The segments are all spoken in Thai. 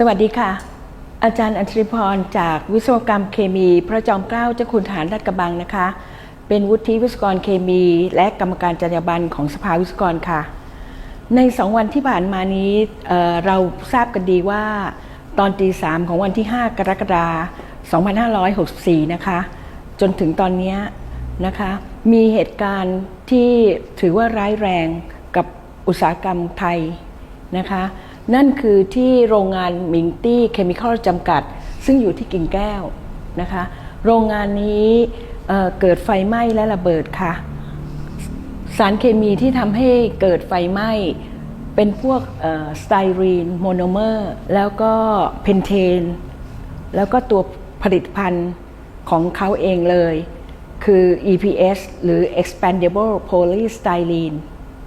สวัสดีค่ะ อาจารย์อัญชริพรจากวิศวกรรมเคมี พระจอมเกล้าเจ้าคุณฐานรัดกระบังนะคะ เป็นวุฒิวิศวกรเคมี และกรรมการจรรยาบรรณของสภาวิศวกรค่ะ ในสองวันที่ผ่านมานี้เเราทราบกันดีว่า ตอนตีสามของวันที่ 5 กรกฎาคม 2564 นะคะ จนถึงตอนนี้นะคะ มีเหตุการณ์ที่ถือว่าร้ายแรงกับอุตสาหกรรมไทยนะคะ นั่นคือที่โรงงานมิงตี้เคมีคอลจำกัด ซึ่งอยู่ที่กิ่งแก้วนะคะ โรงงานนี้เเกิดไฟไหม้และระเบิดค่ะ สารเคมีที่ทำให้เกิดไฟไหม้เป็นพวกสไตรีนโมโนเมอร์ แล้วก็เพนเทน แล้วก็ตัวผลิตภัณฑ์ของเขาเองเลย คือ EPS หรือ Expandable Polystyrene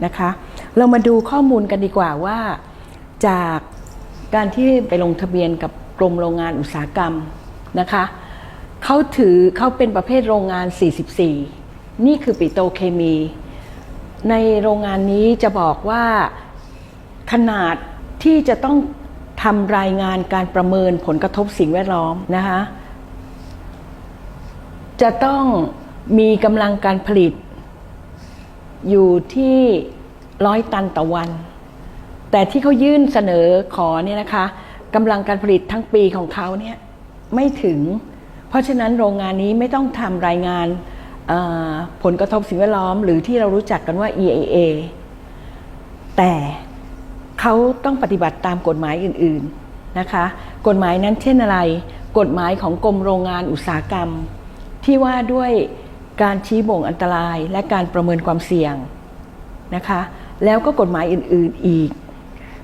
นะคะ เรามาดูข้อมูลกันดีกว่าว่า จากการที่ไปลงทะเบียนกับกรมโรงงานอุตสาหกรรมนะคะเขาถือเขาเป็นประเภทโรงงาน 44 นี่คือปิโตเคมี ในโรงงานนี้จะบอกว่าขนาดที่จะต้องทำรายงานการประเมินผลกระทบสิ่งแวดล้อมนะคะจะต้องมีกำลังการผลิตอยู่ที่ร้อยตันต่อวัน แต่ที่เขายื่นเสนอขอเนี่ยนะคะกำลังการผลิตทั้งปีของเขาเนี่ยไม่ถึง เพราะฉะนั้นโรงงานนี้ไม่ต้องทำรายงานผลกระทบสิ่งแวดล้อม หรือที่เรารู้จักกันว่า EAA แต่เขาต้องปฏิบัติตามกฎหมายอื่นๆนะคะ กฎหมายนั้นเช่นอะไร กฎหมายของกรมโรงงานอุตสาหกรรม ที่ว่าด้วยการชี้บ่งอันตรายและการประเมินความเสี่ยงนะคะ แล้วก็กฎหมายอื่นๆอีก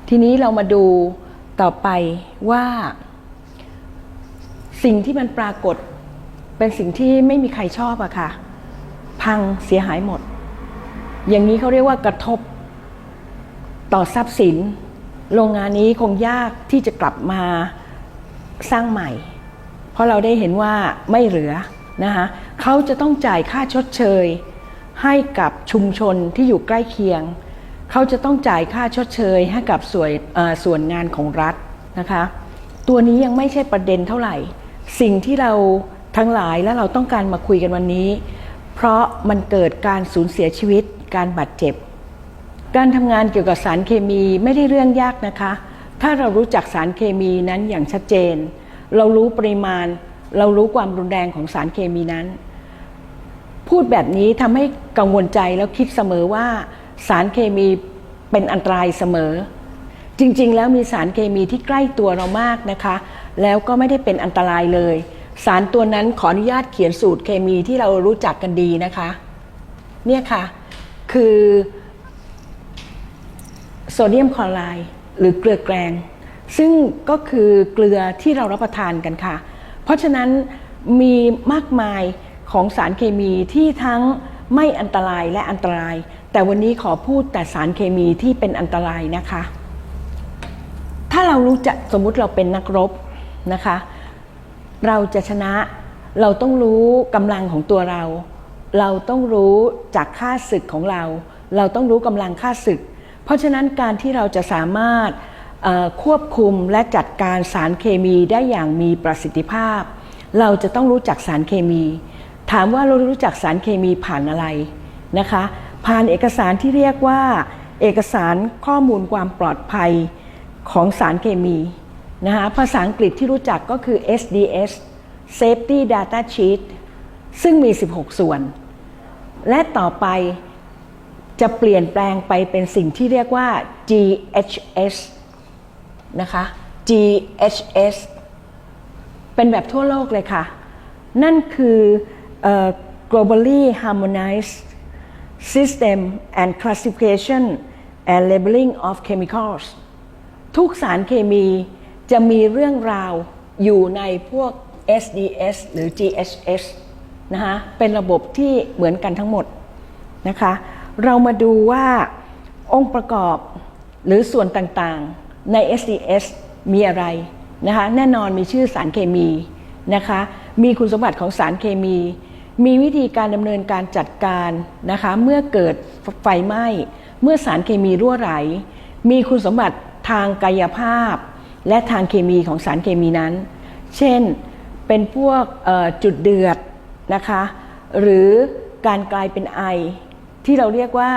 ทีนี้เรามาดูต่อไปว่า สิ่งที่มันปรากฏเป็นสิ่งที่ไม่มีใครชอบอะค่ะ พังเสียหายหมด อย่างนี้เขาเรียกว่ากระทบต่อทรัพย์สิน โรงงานนี้คงยากที่จะกลับมาสร้างใหม่ เพราะเราได้เห็นว่าไม่เหลือนะคะเขาจะต้องจ่ายค่าชดเชย ให้กับชุมชนที่อยู่ใกล้เคียง เขาจะต้องจ่ายค่าชดเชยให้กับส่วนส่วนงานของรัฐนะคะ ตัวนี้ยังไม่ใช่ประเด็นเท่าไหร่ สิ่งที่เราทั้งหลายและเราต้องการมาคุยกันวันนี้ เพราะมันเกิดการสูญเสียชีวิต การบาดเจ็บ การทำงานเกี่ยวกับสารเคมีไม่ได้เรื่องยากนะคะ ถ้าเรารู้จักสารเคมีนั้นอย่างชัดเจน เรารู้ปริมาณ เรารู้ความรุนแรงของสารเคมีนั้น พูดแบบนี้ทำให้กังวลใจแล้วคิดเสมอว่า สารเคมีเป็นอันตรายเสมอ จริงๆ แล้วมีสารเคมีที่ใกล้ตัวเรามากนะคะ แล้วก็ไม่ได้เป็นอันตรายเลย สารตัวนั้นขออนุญาตเขียนสูตรเคมีที่เรารู้จักกันดีนะคะ เนี่ยค่ะ คือโซเดียมคลอไรด์หรือเกลือแกลง ซึ่งก็คือเกลือที่เรารับประทานกันค่ะ เพราะฉะนั้นมีมากมายของสารเคมีที่ทั้งไม่อันตรายและอันตราย แต่วันนี้ขอพูดแต่สารเคมีที่เป็นอันตรายนะคะ ถ้าเรารู้จักสมมุติเราเป็นนักรบนะคะ เราจะชนะเราต้องรู้กำลังของตัวเรา เราต้องรู้จากค่าศึกของเรา เราต้องรู้กำลังค่าศึก เพราะฉะนั้นการที่เราจะสามารถควบคุมและจัดการสารเคมีได้อย่างมีประสิทธิภาพ เราจะต้องรู้จักสารเคมี ถามว่าเรารู้จักสารเคมีผ่านอะไรนะคะ ผ่านเอกสารที่เรียกว่า เอกสารข้อมูลความปลอดภัยของสารเคมีนะคะภาษาอังกฤษที่รู้จักก็คือ SDS Safety Data Sheet ซึ่งมี 16 ส่วน และต่อไปจะเปลี่ยนแปลงไปเป็นสิ่งที่เรียกว่า GHS นะคะ GHS เป็นแบบทั่วโลกเลยค่ะ นั่นคือออ globally harmonized system and classification and labeling of chemicals ทุกสารเคมีจะมีเรื่องราวอยู่ในพวก SDS หรือ GHS นะคะเป็นระบบที่เหมือนกันทั้งหมดนะคะ เรามาดูว่าองค์ประกอบหรือส่วนต่างๆใน SDS มีอะไรนะคะ แน่นอนมีชื่อสารเคมีนะคะ มีคุณสมบัติของสารเคมี มีวิธีการดำเนินการจัดการนะคะเมื่อเกิดไฟไหม้ เมื่อสารเคมีรั่วไหล มีคุณสมบัติทางกายภาพ และทางเคมีของสารเคมีนั้น เช่นเป็นพวกจุดเดือดนะคะหรือการกลายเป็นไอ ที่เราเรียกว่า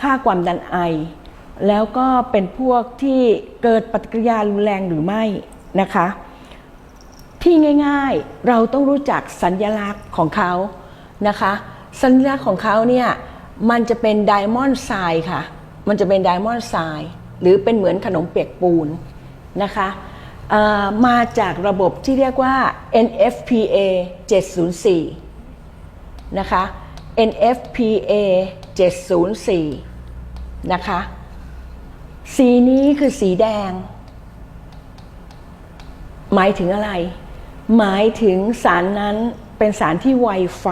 ค่าความดันไอ แล้วก็เป็นพวกที่เกิดปฏิกิริยารุนแรงหรือไม่นะคะที่ง่ายๆ เราต้องรู้จักสัญลักษณ์ของเขา นะคะสัญลักษณ์ของเขาเนี่ยมันจะเป็นไดมอนด์ทรายค่ะ มันจะเป็นไดมอนด์ทรายหรือเป็นเหมือนขนมเปียกปูนนะคะมาจากระบบที่เรียกว่า NFPA 704 นะคะ NFPA 704 นะคะ สีนี้คือสีแดง หมายถึงอะไร หมายถึงสารนั้น เป็นสารที่ไวไฟ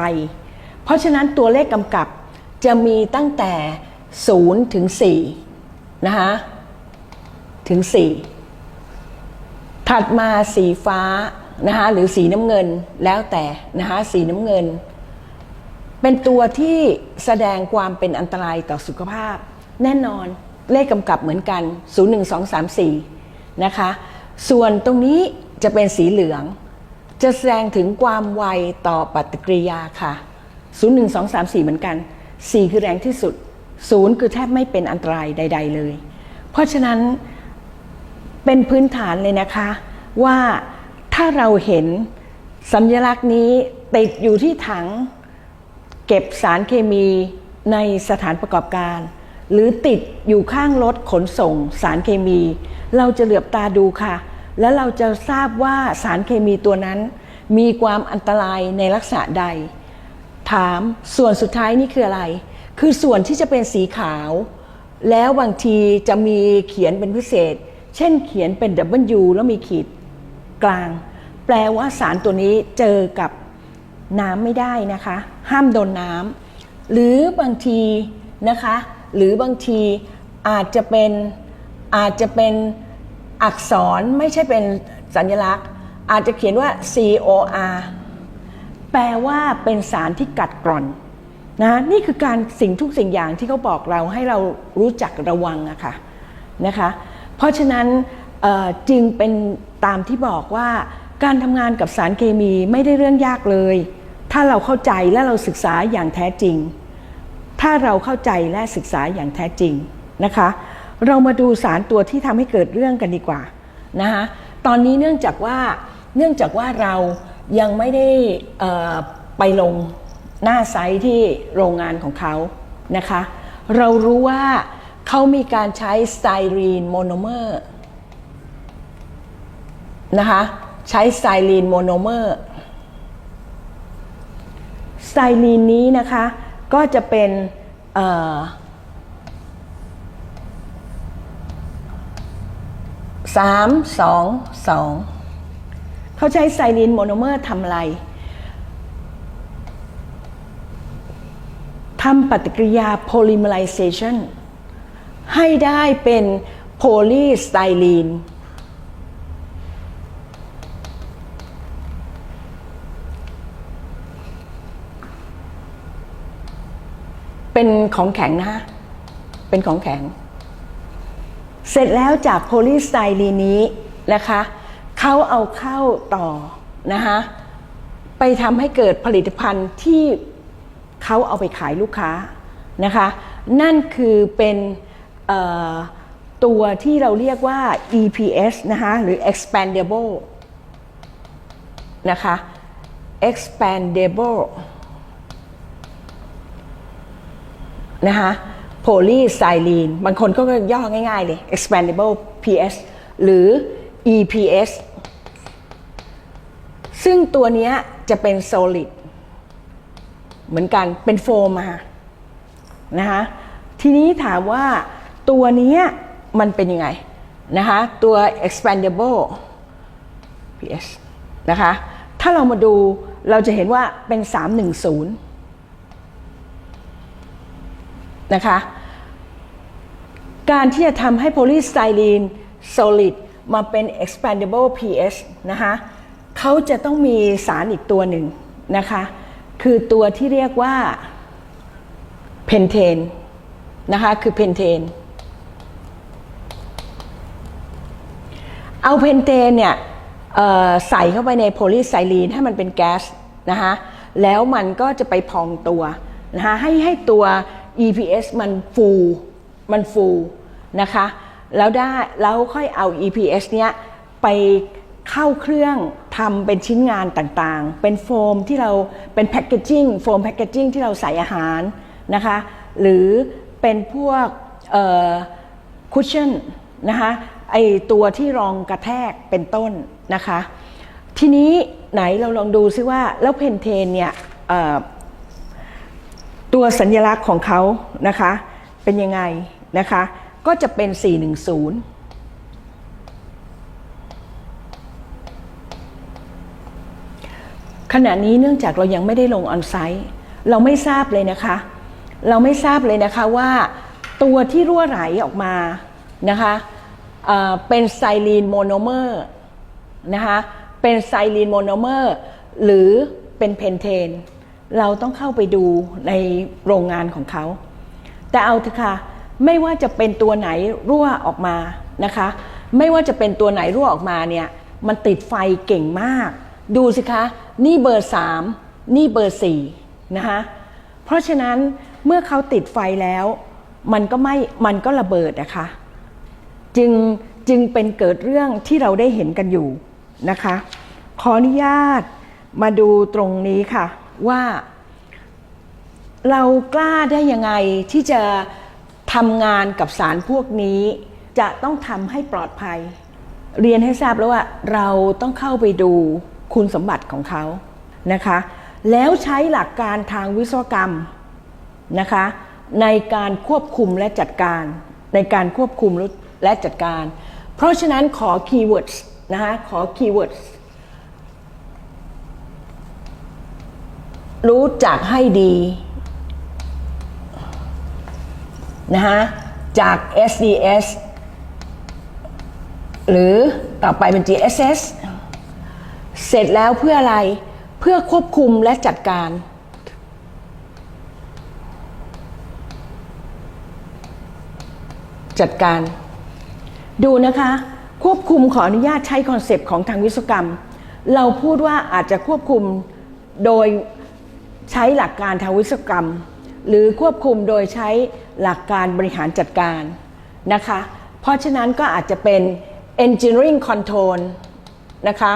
เพราะฉะนั้นตัวเลขกำกับจะมีตั้งแต่ 0 ถึง 4 นะคะ ถึง 4 ถัดมาสีฟ้านะคะหรือสีน้ำเงินแล้วแต่นะคะสีน้ำเงิน เป็นตัวที่แสดงความเป็นอันตรายต่อสุขภาพ แน่นอนเลขกำกับเหมือนกัน 0 1 2 3 4 นะคะ ส่วนตรงนี้จะเป็นสีเหลือง จะแสดงถึงความไวต่อปฏิกิริยาค่ะ 0 1 2 3 4 เหมือนกัน 4 คือแรงที่สุด 0 คือแทบไม่เป็นอันตรายใด ๆ เลย เพราะฉะนั้นเป็นพื้นฐานเลยนะคะว่าถ้าเราเห็นสัญลักษณ์นี้ติดอยู่ที่ถัง เก็บสารเคมีในสถานประกอบการ หรือติดอยู่ข้างรถขนส่งสารเคมี เราจะเหลือบตาดูค่ะ แล้วเราจะทราบว่าสารเคมีตัวนั้น มีความอันตรายในลักษณะใด ถามส่วนสุดท้ายนี่คืออะไร คือส่วนที่จะเป็นสีขาว แล้วบางทีจะมีเขียนเป็นพิเศษ เช่นเขียนเป็น W แล้วมีขีดกลาง แปลว่าสารตัวนี้เจอกับน้ำไม่ได้นะคะ ห้ามโดนน้ำหรือบางทีนะคะ หรือบางทีอาจจะเป็นอาจจะเป็น อักษรไม่ใช่เป็นสัญลักษณ์ อาจจะเขียนว่า COR แปลว่าเป็นสารที่กัดกร่อนนะนี่คือการสิ่งทุกสิ่งอย่างที่เขาบอกเราให้เรารู้จักระวังอะค่ะนะคะเพราะฉะนั้นจึงเป็นตามที่บอกว่าการทำงานกับสารเคมีไม่ได้เรื่องยากเลย ถ้าเราเข้าใจและเราศึกษาอย่างแท้จริง ถ้าเราเข้าใจและศึกษาอย่างแท้จริงนะคะ เรามาดูสารตัวที่ทำให้เกิดเรื่องกันดีกว่านะคะตอนนี้เนื่องจากว่าเนื่องจากว่าเรายังไม่ได้ไปลงหน้าไซต์ที่โรงงานของเขานะคะ เรารู้ว่าเขามีการใช้สไตรีนโมโนเมอร์นะคะใช้สไตรีนโมโนเมอร์สไตรีนนี้นะคะก็จะเป็น เอ่อสามสองสองเขาใช้ไซลีนโมโนเมอร์ทำอะไรทำปฏิกิริยา polymerization ให้ได้เป็นโพลีสไตรีนเป็นของแข็งนะฮะเป็นของแข็ง เสร็จแล้วจากโพลีสไตรีนนี้นะคะเขาเอาเข้าต่อนะคะไปทำให้เกิดผลิตภัณฑ์ที่เขาเอาไปขายลูกค้านะคะนั่นคือเป็นตัวที่เราเรียกว่า EPS นะคะหรือ expandable นะคะ expandable นะคะ โพลีไซลีนบางคนก็ย่อง่ายๆเลย expandable PS หรือ EPS ซึ่งตัวนี้จะเป็น solid เหมือนกันเป็นโฟมมานะคะทีนี้ถามว่าตัวนี้มันเป็นยังไงนะคะตัว expandable PS นะคะถ้าเรามาดูเราจะเห็นว่าเป็น 310 นะคะ การที่จะทำให้โพลีสไตรีน solid มาเป็น expandable PS นะคะเขาจะต้องมีสารอีกตัวหนึ่งนะคะ คือตัวที่เรียกว่าเพนเทนนะคะคือเพนเทนเอาเพนเทนเนี่ยใส่เข้าไปในโพลีไซลีนให้มันเป็นแก๊สนะคะแล้วมันก็จะไปพองตัวนะคะให้ให้ตัว EPS มันฟูมันฟูนะคะ แล้วได้แล้วค่อยเอา EPS เนี้ยไปเข้าเครื่องทำเป็นชิ้นงานต่างๆ เป็นโฟมที่เราเป็นแพคเกจิ้งโฟมแพคเกจิ้งที่เราใส่อาหารนะคะ หรือเป็นพวกคุชชั่นนะคะไอตัวที่รองกระแทกเป็นต้นนะคะ ทีนี้ไหนเราลองดูซิว่า แล้วเพนเทนเนี่ย ตัวสัญลักษณ์ของเขานะคะเป็นยังไงนะคะก็จะเป็น 410 ขณะนี้เนื่องจากเรายังไม่ได้ลงออนไซต์เราไม่ทราบเลยนะคะ เราไม่ทราบเลยนะคะว่าตัวที่รั่วไหลออกมานะคะเเป็นไซลีนโมโนเมอร์นะคะเป็นไซลีนโมโนเมอร์หรือเป็นเพนเทน เราต้องเข้าไปดูในโรงงานของเขา แต่เอาเถอะค่ะ ไม่ว่าจะเป็นตัวไหนรั่วออกมานะคะ ไม่ว่าจะเป็นตัวไหนรั่วออกมาเนี่ย มันติดไฟเก่งมาก ดูสิคะ นี่เบอร์สามนี่เบอร์สี่นะคะเพราะฉะนั้นเมื่อเขาติดไฟแล้ว มันก็ไม่ มันก็ระเบิดนะคะ จึงจึงเป็นเกิดเรื่องที่เราได้เห็นกันอยู่นะคะ ขออนุญาตมาดูตรงนี้ค่ะ ว่าเรากล้าได้ยังไงที่จะทำงานกับสารพวกนี้ จะต้องทำให้ปลอดภัย เรียนให้ทราบแล้วว่าเราต้องเข้าไปดูคุณสมบัติของเขานะคะ แล้วใช้หลักการทางวิศวกรรมนะคะ ในการควบคุมและจัดการ ในการควบคุมและจัดการ เพราะฉะนั้นขอคีย์เวิร์ดนะคะขอคีย์เวิร์ด รู้จักให้ดีนะฮะจาก SDS หรือต่อไปเป็น GSS เสร็จแล้วเพื่ออะไรเพื่อควบคุมและจัดการ จัดการ ดูนะคะ ควบคุมขออนุญาตใช้คอนเซปต์ของทางวิศวกรรม เราพูดว่าอาจจะควบคุมโดย ใช้หลักการทางวิศวกรรม หรือควบคุมโดยใช้หลักการบริหารจัดการนะคะ เพราะฉะนั้นก็อาจจะเป็น engineering control นะคะ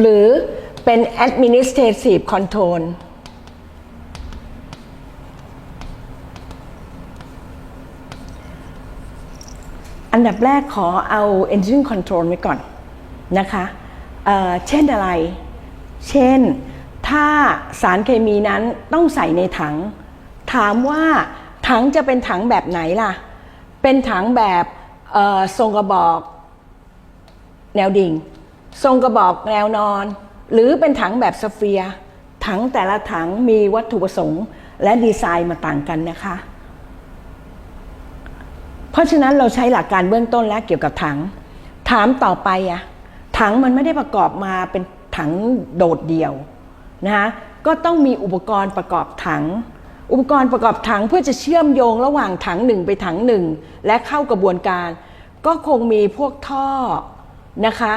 หรือเป็น administrative control อันดับแรกขอเอา engine control ไว้ก่อนนะคะ เช่นอะไร เช่น ถ้าสารเคมีนั้นต้องใส่ในถัง ถามว่าถังจะเป็นถังแบบไหนล่ะ เป็นถังแบบทรงกระบอก แนวดิ่ง ทรงกระบอกแนวนอน หรือเป็นถังแบบสเฟียร์ถังแต่ละถังมีวัตถุประสงค์ และดีไซน์มาต่างกันนะคะ เพราะฉะนั้นเราใช้หลักการเบื้องต้นและเกี่ยวกับถัง ถามต่อไปอะ ถังมันไม่ได้ประกอบมาเป็นถังโดดเดี่ยวนะคะก็ต้องมีอุปกรณ์ประกอบถัง อุปกรณ์ประกอบถังเพื่อจะเชื่อมโยงระหว่างถังหนึ่งไปถังหนึ่งและเข้ากระบวนการ ก็คงมีพวกท่อนะคะ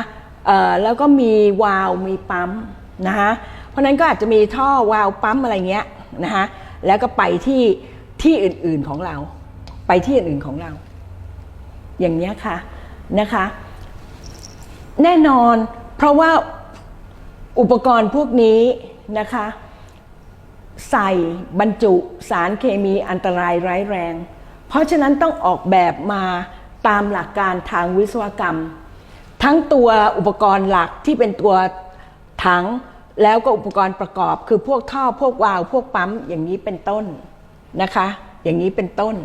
แล้วก็มีวาล์วมีปั๊มนะคะเพราะนั้นก็อาจจะมีท่อวาล์วปั๊มอะไรเงี้ยนะคะแล้วก็ไปที่ที่อื่นๆของเรา ไปที่อื่นๆของเรา อย่างนี้ค่ะนะคะ แน่นอนเพราะว่าอุปกรณ์พวกนี้นะคะ ใส่บรรจุสารเคมีอันตรายร้ายแรง เพราะฉะนั้นต้องออกแบบมาตามหลักการทางวิศวกรรม ทั้งตัวอุปกรณ์หลักที่เป็นตัวถังแล้วก็อุปกรณ์ประกอบ คือพวกท่อพวกวาล์วพวกปั๊มอย่างนี้เป็นต้นนะคะ อย่างนี้เป็นต้น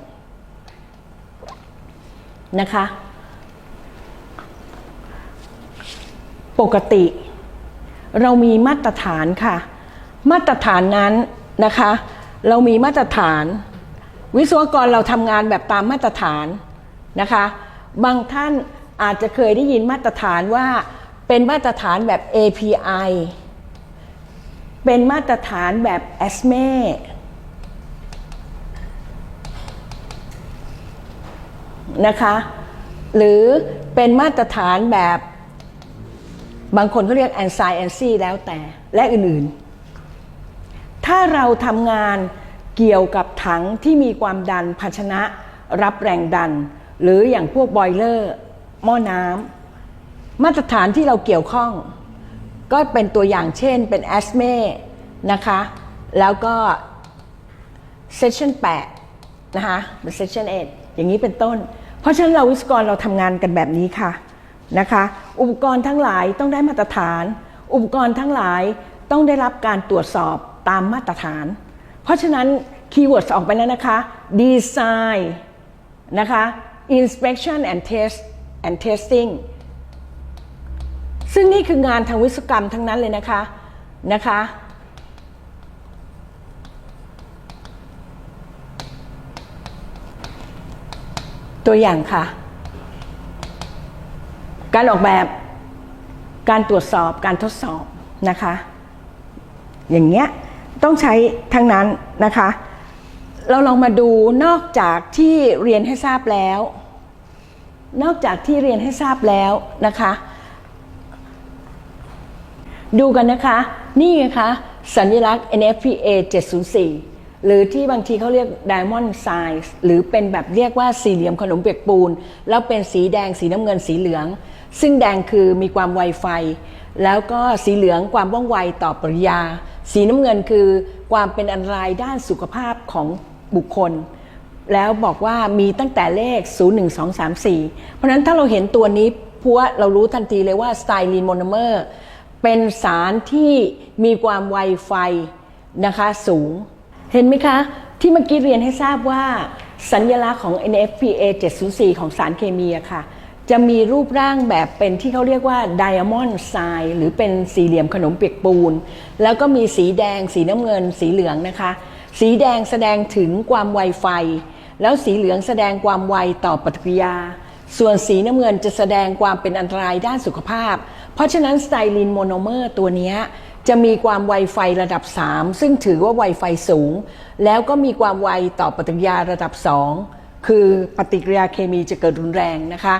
นะคะ ปกติ เรามีมาตรฐานค่ะ มาตรฐานนั้นนะคะ เรามีมาตรฐาน วิศวกรเราทำงานแบบตามมาตรฐานนะคะ บางท่านอาจจะเคยได้ยินมาตรฐานว่าเป็นมาตรฐานแบบ API เป็นมาตรฐานแบบ ASME นะคะ หรือเป็นมาตรฐานแบบ บางคนเขาเรียก a n s i a n c y แล้วแต่และอื่นๆ ถ้าเราทำงานเกี่ยวกับถังที่มีความดันภาชนะ รับแรงดัน หรืออย่างพวกบอยเลอร์ หม้อน้ำมาตรฐานที่เราเกี่ยวข้อง ก็เป็นตัวอย่างเช่นเป็น a s m e นะคะ แล้วก็ Section 8นะคะเป็น Section 8อย่างนี้เป็นต้น เพราะฉะนั้นเราวิศวกรเราทำงานกันแบบนี้ค่ะ นะคะ อุปกรณ์ทั้งหลายต้องได้มาตรฐาน อุปกรณ์ทั้งหลายต้องได้รับการตรวจสอบตามมาตรฐาน เพราะฉะนั้นคีย์เวิร์ดออกไปแล้วนะคะ Design นะคะ Inspection and Test and Testing ซึ่งนี่คืองานทางวิศวกรรมทั้งนั้นเลยนะคะนะคะตัวอย่างค่ะ การออกแบบการตรวจสอบการทดสอบนะคะ อย่างเงี้ยต้องใช้ทั้งนั้นนะคะ เราลองมาดูนอกจากที่เรียนให้ทราบแล้ว นอกจากที่เรียนให้ทราบแล้วนะคะ ดูกันนะคะ นี่ไงคะสัญลักษณ์ NFPA 704 หรือที่บางทีเขาเรียก Diamond Size หรือเป็นแบบเรียกว่าสี่เหลี่ยมขนมเปียกปูน แล้วเป็นสีแดง สีน้ำเงินสีเหลือง ซึ่งแดงคือมีความไวไฟ แล้วก็สีเหลืองความว่องไวต่อปริยา สีน้ำเงินคือความเป็นอันตรายด้านสุขภาพของบุคคล แล้วบอกว่ามีตั้งแต่เลข 0 1 2 3 4 เพราะนั้นถ้าเราเห็นตัวนี้พัวเรารู้ทันทีเลยว่าสไตลีนโมโนเมอร์เป็นสารที่มีความไวไฟนะคะสูง เห็นไหมคะ ที่เมื่อกี้เรียนให้ทราบว่า สัญญลักษณ์ของ NFPA 704 ของสารเคมีอะค่ะ จะมีรูปร่างแบบเป็นที่เขาเรียกว่า diamond sign หรือเป็นสี่เหลี่ยมขนมเปียกปูน แล้วก็มีสีแดง สีน้ำเงิน สีเหลืองนะคะ สีแดงแสดงถึงความไวไฟ แล้วสีเหลืองแสดงความไวต่อปฏิกิริยาส่วนสีน้ำเงินจะแสดงความเป็นอันตรายด้านสุขภาพ เพราะฉะนั้นสไตลินโมโนเมอร์ตัวนี้ จะมีความไวไฟระดับ 3 ซึ่งถือว่าไวไฟสูง แล้วก็มีความไวต่อปฏิกิริยาระดับ 2 คือปฏิกิริยาเคมีจะเกิดรุนแรงนะคะ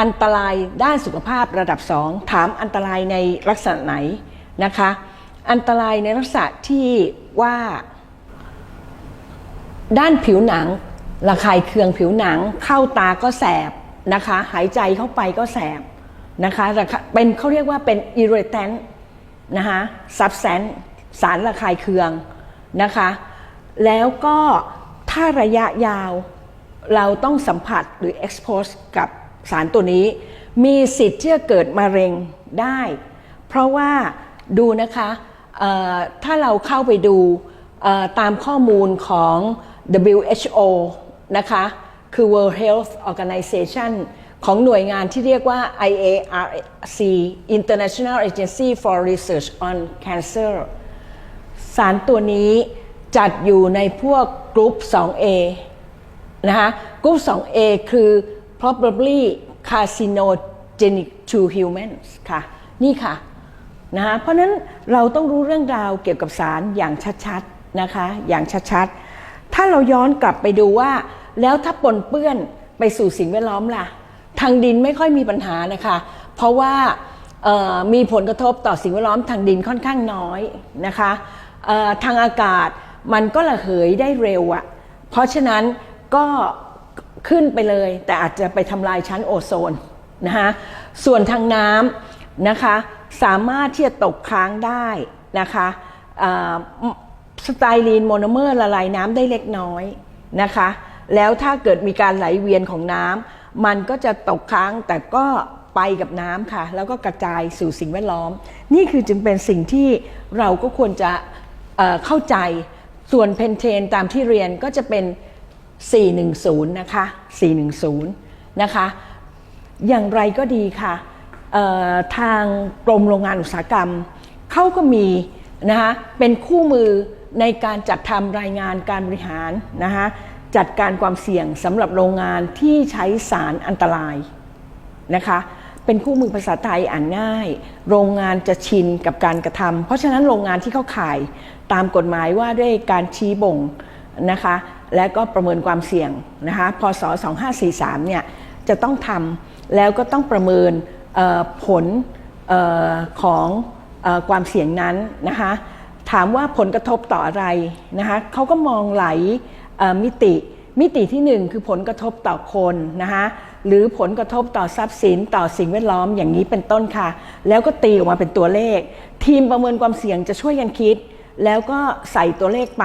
อันตรายด้านสุขภาพระดับ 2 ถามอันตรายในลักษณะไหนนะคะ อันตรายในลักษณะที่ว่า ด้านผิวหนังระคายเคืองผิวหนังเข้าตาก็แสบนะคะ หายใจเข้าไปก็แสบนะคะเป็นเขาเรียกว่าเป็น irritant นะคะ substance สารระคายเคืองนะคะ แล้วก็ถ้าระยะยาวเราต้องสัมผัสหรือ expose กับสารตัวนี้ มีสิทธิ์ที่จะเกิดมะเร็งได้ เพราะว่าดูนะคะถ้าเราเข้าไปดูตามข้อมูลของ WHO นะคะ คือ World Health Organization ของหน่วยงานที่เรียกว่า IARC International Agency for Research on Cancer สารตัวนี้จัดอยู่ในพวกกรุ๊ป 2A นะคะกรุ๊ป 2A คือ probably carcinogenic to humans ค่ะ นี่ค่ะนะคะเพราะฉะนั้นเราต้องรู้เรื่องราวเกี่ยวกับสารอย่างชัดๆนะคะ อย่างชัดๆ ถ้าเราย้อนกลับไปดูว่า แล้วถ้าปนเปื้อนไปสู่สิ่งแวดล้อมล่ะ ทางดินไม่ค่อยมีปัญหานะคะ เพราะว่ามีผลกระทบต่อสิ่งแวดล้อมทางดินค่อนข้างน้อยนะคะทางอากาศมันก็ระเหยได้เร็วอะเพราะฉะนั้นก็ขึ้นไปเลย แต่อาจจะไปทำลายชั้นโอโซนนะคะส่วนทางน้ำนะคะสามารถที่จะตกค้างได้นะคะสไตลีนโมโนเมอร์ละลายน้ำได้เล็กน้อยนะคะ แล้วถ้าเกิดมีการไหลเวียนของน้ำ มันก็จะตกค้างแต่ก็ไปกับน้ำค่ะ แล้วก็กระจายสู่สิ่งแวดล้อม นี่คือจึงเป็นสิ่งที่เราก็ควรจะเเข้าใจส่วนเพนเทนตามที่เรียนก็จะเป็น 410 นะคะ 410 นะคะ อย่างไรก็ดีค่ะทางกรมโรงงานอุตสาหกรรมเขาก็มีนะคะเป็นคู่มือในการจัดทำรายงานการบริหารนะคะ จัดการความเสี่ยงสำหรับโรงงานที่ใช้สารอันตรายนะคะเป็นคู่มือภาษาไทยอ่านง่าย โรงงานจะชินกับการกระทำเพราะฉะนั้นโรงงานที่เขาขายตามกฎหมายว่าด้วยการชี้บ่งนะคะและก็ประเมินความเสี่ยงนะคะพศ 2543 เนี่ยจะต้องทำแล้วก็ต้องประเมินผลออของออความเสี่ยงนั้นนะคะถามว่าผลกระทบต่ออะไรนะคะเขาก็มองไหล มิติ มิติที่หนึ่งคือผลกระทบต่อคนนะคะหรือผลกระทบต่อทรัพย์สินต่อสิ่งแวดล้อมอย่างนี้เป็นต้นค่ะ แล้วก็ตีออกมาเป็นตัวเลข ทีมประเมินความเสี่ยงจะช่วยกันคิด แล้วก็ใส่ตัวเลขไป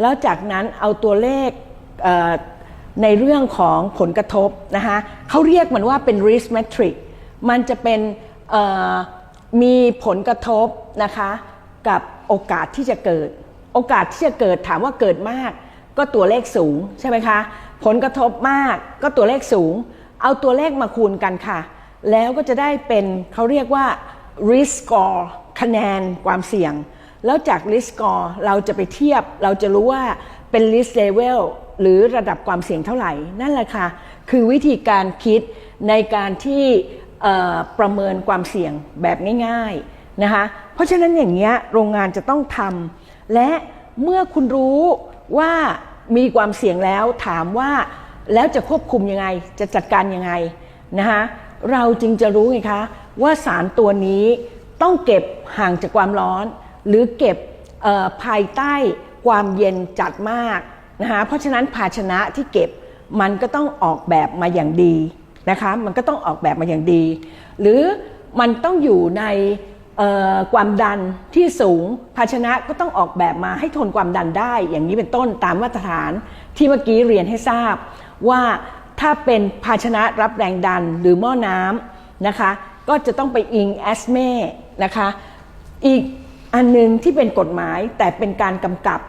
แล้วจากนั้นเอาตัวเลขในเรื่องของผลกระทบนะคะเขาเรียกมันว่าเป็น risk metric มันจะเป็นมีผลกระทบนะคะกับโอกาสที่จะเกิด โอกาสที่จะเกิดถามว่าเกิดมาก ก็ตัวเลขสูงใช่ไหมคะ ผลกระทบมากก็ตัวเลขสูง เอาตัวเลขมาคูณกันค่ะ แล้วก็จะได้เป็นเขาเรียกว่า risk score คะแนนความเสี่ยง แล้วจาก risk score เราจะไปเทียบ เราจะรู้ว่าเป็น risk level หรือระดับความเสี่ยงเท่าไหร่ นั่นแหละค่ะ คือวิธีการคิดในการที่ประเมินความเสี่ยงแบบง่ายๆนะคะ เพราะฉะนั้นอย่างเงี้ยโรงงานจะต้องทำและเมื่อคุณรู้ ว่ามีความเสี่ยงแล้วถามว่าแล้วจะควบคุมยังไง จะจัดการยังไงนะคะเราจึงจะรู้ไงคะว่าสารตัวนี้ต้องเก็บห่างจากความร้อน หรือเก็บภายใต้ความเย็นจัดมากนะคะเพราะฉะนั้นภาชนะที่เก็บมันก็ต้องออกแบบมาอย่างดีนะคะมันก็ต้องออกแบบมาอย่างดี หรือมันต้องอยู่ใน ความดันที่สูงภาชนะก็ต้องออกแบบมาให้ทนความดันได้ อย่างนี้เป็นต้นตามมาตรฐานที่เมื่อกี้เรียนให้ทราบ ว่าถ้าเป็นภาชนะรับแรงดันหรือหม้อน้ำนะคะ ก็จะต้องไปอิงแอสเม่นะคะอีกอันหนึงที่เป็นกฎหมายแต่เป็นการกำกับ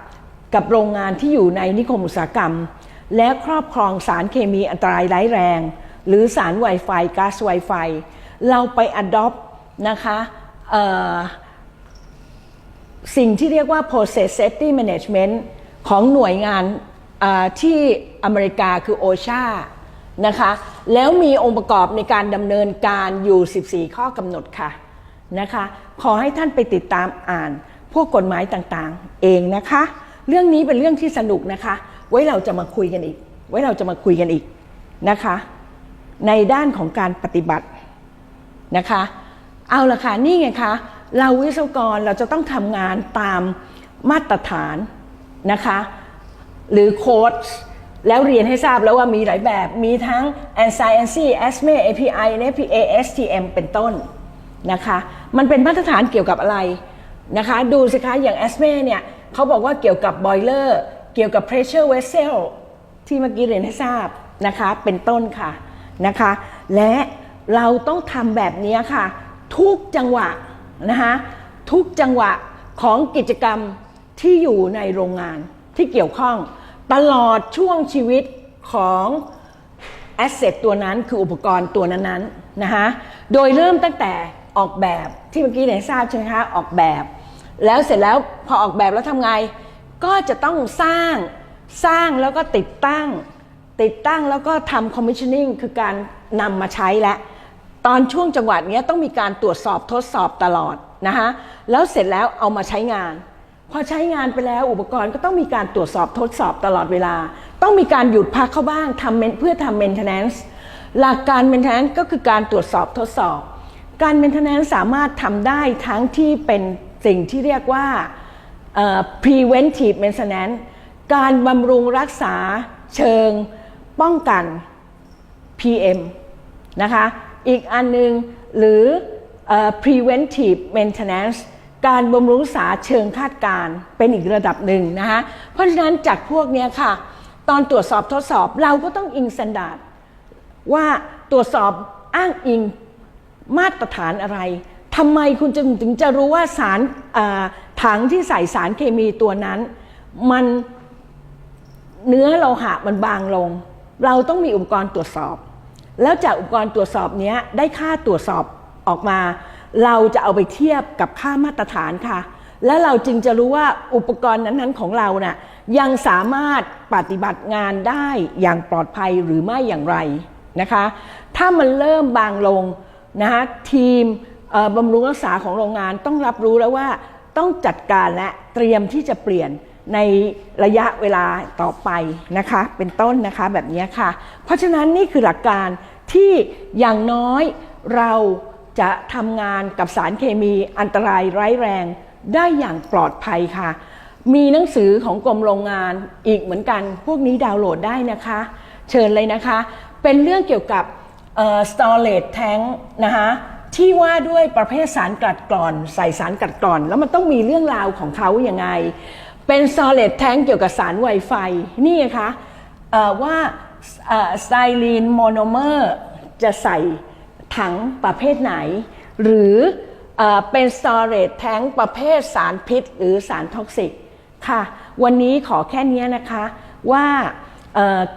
กับโรงงานที่อยู่ในนิคมอุตสาหกรรม และครอบครองสารเคมีอันตรายร้ายแรง หรือสารไวไฟก๊าซไวไฟเราไป adopt นะคะ สิ่งที่เรียกว่า process safety management ของหน่วยงานที่อเมริกาคือ OSHA นะคะแล้วมีองค์ประกอบในการดำเนินการอยู่ 14 ข้อกำหนดค่ะนะคะขอให้ท่านไปติดตามอ่าน พวกกฎหมายต่างๆ เองนะคะ เรื่องนี้เป็นเรื่องที่สนุกนะคะ ไว้เราจะมาคุยกันอีก ไว้เราจะมาคุยกันอีกนะคะ ในด้านของการปฏิบัตินะคะ เอาละค่ะนี่ไงคะเราวิศวกรเราจะต้องทำงานตามมาตรฐานนะคะ หรือโค้ดแล้วเรียนให้ทราบแล้วว่ามีหลายแบบ มีทั้ง ANSI e n c ASME API APA STM เป็นต้นนะคะ มันเป็นมาตรฐานเกี่ยวกับอะไรนะคะ ดูสิคะ อย่าง ASME เนี่ยเขาบอกว่าเกี่ยวกับ boiler เกี่ยวกับ pressure vessel ที่เมื่อกี้เรียนให้ทราบนะคะ เป็นต้นค่ะนะคะ และเราต้องทำแบบนี้ค่ะ ทุกจังหวะนะคะทุกจังหวะของกิจกรรมที่อยู่ในโรงงานที่เกี่ยวข้องตลอดช่วงชีวิตของแอสเซทตัวนั้นคืออุปกรณ์ตัวนั้นๆนะคะโดยเริ่มตั้งแต่ออกแบบที่เมื่อกี้ไหนทราบใช่ไหมคะออกแบบ แล้วเสร็จแล้วพอออกแบบแล้วทำไง ก็จะต้องสร้างสร้างแล้วก็ติดตั้ง ติดตั้งแล้วก็ทำ commissioning คือการนำมาใช้และ ตอนช่วงจังหวะเนี้ยต้องมีการตรวจสอบทดสอบตลอดนะคะแล้วเสร็จแล้วเอามาใช้งาน พอใช้งานไปแล้วอุปกรณ์ก็ต้องมีการตรวจสอบทดสอบตลอดเวลา ต้องมีการหยุดพักเข้าบ้างทำเพื่อทำ maintenance หลักการ maintenance ก็คือการตรวจสอบทดสอบ การ maintenance สามารถทำได้ทั้งที่เป็นสิ่งที่เรียกว่า preventive maintenance การบำรุงรักษาเชิงป้องกัน PM นะคะ อีกอันหนึงหรือ preventive maintenance การบำรุงรักษาเชิงคาดการณ์เป็นอีกระดับหนึ่งนะคะเพราะฉะนั้นจากพวกนี้ค่ะ ตอนตรวจสอบทดสอบเราก็ต้องอิงสแตนดาร์ดว่าตรวจสอบอ้างอิงมาตรฐานอะไรทำไมคุณจึงถึงจะรู้ว่าสารถังที่ใส่สารเคมีตัวนั้น มันเนื้อโลหะมันบางลง เราต้องมีอุปกรณ์ตรวจสอบ แล้วจากอุปกรณ์ตรวจสอบนี้ได้ค่าตรวจสอบออกมา เราจะเอาไปเทียบกับค่ามาตรฐานค่ะ แล้วเราจึงจะรู้ว่าอุปกรณ์นั้นๆของเราน่ะยังสามารถปฏิบัติงานได้อย่างปลอดภัยหรือไม่อย่างไรนะคะ ถ้ามันเริ่มบางลงนะคะทีมบำรุงรักษาของโรงงานต้องรับรู้แล้วว่าต้องจัดการและเตรียมที่จะเปลี่ยน ในระยะเวลาต่อไปนะคะ เป็นต้นนะคะแบบนี้ค่ะ เพราะฉะนั้นนี่คือหลักการที่อย่างน้อยเราจะทำงานกับสารเคมีอันตรายร้ายแรงได้อย่างปลอดภัยค่ะ มีหนังสือของกรมโรงงานอีกเหมือนกัน พวกนี้ดาวน์โหลดได้นะคะ เชิญเลยนะคะ เป็นเรื่องเกี่ยวกับ storage tank นะคะที่ว่าด้วยประเภทสารกัดกร่อน ใส่สารกัดกร่อน แล้วมันต้องมีเรื่องราวของเขาอย่างไง เป็น storage tank เกี่ยวกับสารไวไฟนี่คะเอ่อว่าสไตลีนโมโนเมอร์จะใส่ถังประเภทไหน หรือเอเป็น storage tank ประเภทสารพิษ หรือสารท็อกซิกค่ะ วันนี้ขอแค่นี้นะคะว่า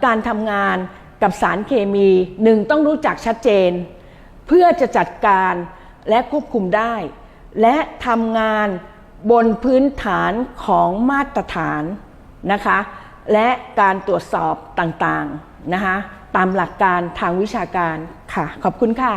การทำงานกับสารเคมีหนึ่งต้องรู้จักชัดเจน เพื่อจะจัดการและควบคุมได้ และทำงาน บนพื้นฐานของมาตรฐานนะคะ และการตรวจสอบต่างๆนะคะตามหลักการทางวิชาการค่ะ ขอบคุณค่ะ